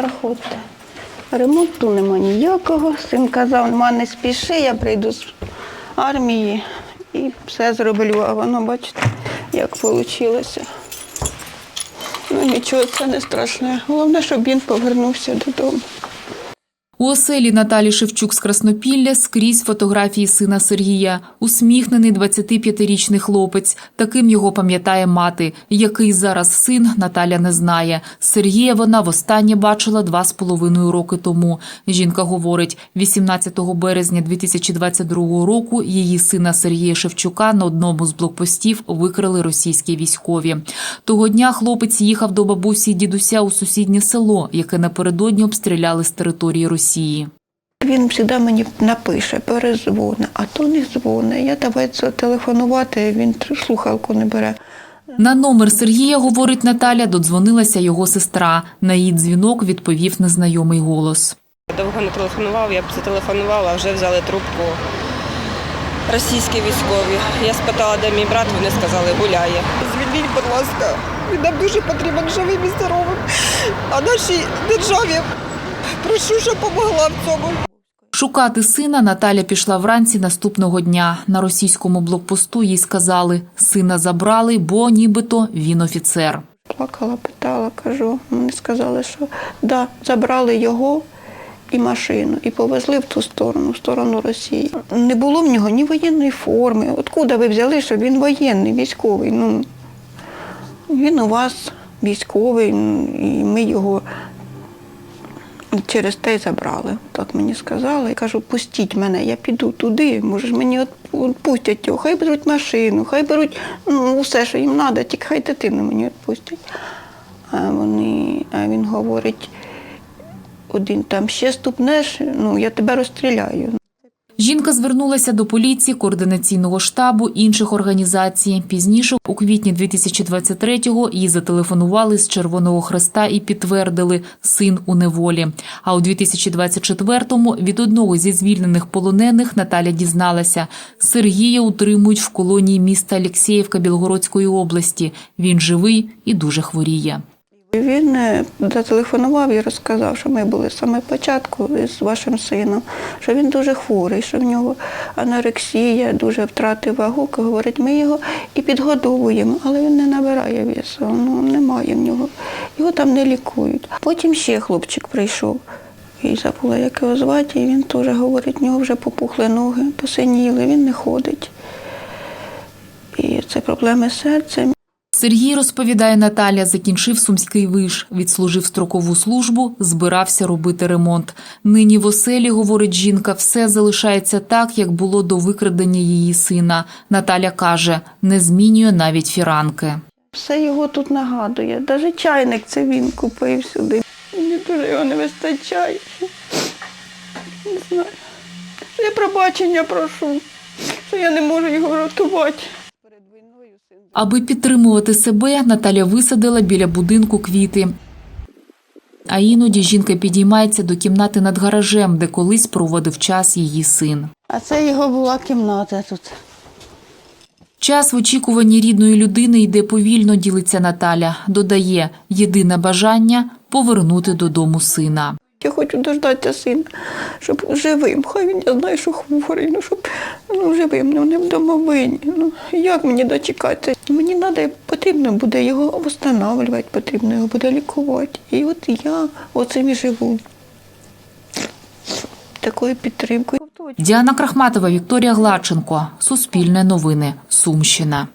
проходьте. Ремонту нема ніякого. Син казав, ма не спіши, я прийду з армії і все зроблю. А воно, бачите, як вийшло. Ну нічого, це не страшне. Головне, щоб він повернувся додому. У оселі Наталі Шевчук з Краснопілля скрізь фотографії сина Сергія. Усміхнений 25-річний хлопець. Таким його пам'ятає мати. Який зараз син, Наталя не знає. Сергія вона востаннє бачила два з половиною роки тому. Жінка говорить, 18 березня 2022 року її сина Сергія Шевчука на одному з блокпостів викрили російські військові. Того дня хлопець їхав до бабусі й дідуся у сусіднє село, яке напередодні обстріляли з території Росії. Він завжди мені напише, перезвони, а то не дзвони. Я давай телефонувати, він слухалку не бере. На номер Сергія, говорить Наталя, додзвонилася його сестра. На її дзвінок відповів незнайомий голос. Довго не телефонував, я б зателефонувала, вже взяли трубку російські військові. Я спитала, де мій брат, вони сказали, гуляє. Звільніть, будь ласка, він нам дуже потрібен живим і здоровим. А нашій державі прошу, щоб допомогла в цьому. Шукати сина Наталя пішла вранці наступного дня. На російському блокпосту їй сказали, сина забрали, бо нібито він офіцер. Плакала, питала, кажу. Вони сказали, що да, забрали його і машину, і повезли в ту сторону, в сторону Росії. Не було в нього ні воєнної форми. Откуда ви взяли, що він воєнний, військовий? Ну, він у вас військовий, і ми його через те й забрали. Так мені сказали. Я кажу, пустіть мене, я піду туди, може ж мені відпустять його, хай беруть машину, хай беруть ну, все, що їм треба, тільки хай дитину мені відпустять. А вони, а він говорить, один там ще ступнеш, ну я тебе розстріляю. Жінка звернулася до поліції, координаційного штабу інших організацій. Пізніше, у квітні 2023-го, їй зателефонували з Червоного Хреста і підтвердили – син у неволі. А у 2024-му від одного зі звільнених полонених Наталя дізналася – Сергія утримують в колонії міста Алєксєєвка Білгородської області. Він живий і дуже хворіє. Він е, зателефонував і розказав, що ми були самого початку з вашим сином, що він дуже хворий, що в нього анорексія, дуже втратив вагу. Говорить, ми його і підгодовуємо, але він не набирає весу, ну немає в нього. Його там не лікують. Потім ще хлопчик прийшов. І забула, як його звати, і він теж говорить, в нього вже попухли ноги, посиніли, він не ходить. І це проблеми з серцем. Сергій, розповідає Наталя, закінчив сумський виш, відслужив строкову службу, збирався робити ремонт. Нині в оселі, говорить жінка, все залишається так, як було до викрадення її сина. Наталя каже, не змінює навіть фіранки. Все його тут нагадує. Навіть чайник це він купив сюди. Мені дуже його не вистачає. Не знаю. Я пробачення прошу, що я не можу його рятувати. Аби підтримувати себе, Наталя висадила біля будинку квіти. А іноді жінка підіймається до кімнати над гаражем, де колись проводив час її син. А це його була кімната тут. Час в очікуванні рідної людини йде повільно, ділиться Наталя. Додає єдине бажання повернути додому сина. Я хочу дождатися сина, щоб живим. Хай він я знаю, що хворий, ну щоб ну, живим, ну не в домовині. Ну як мені дочекатися? Мені треба, потрібно буде його встановлювати, потрібно його буде лікувати. І от я оцим і живу. Такою підтримкою. Діана Крахматова, Вікторія Гладченко. Суспільне новини. Сумщина.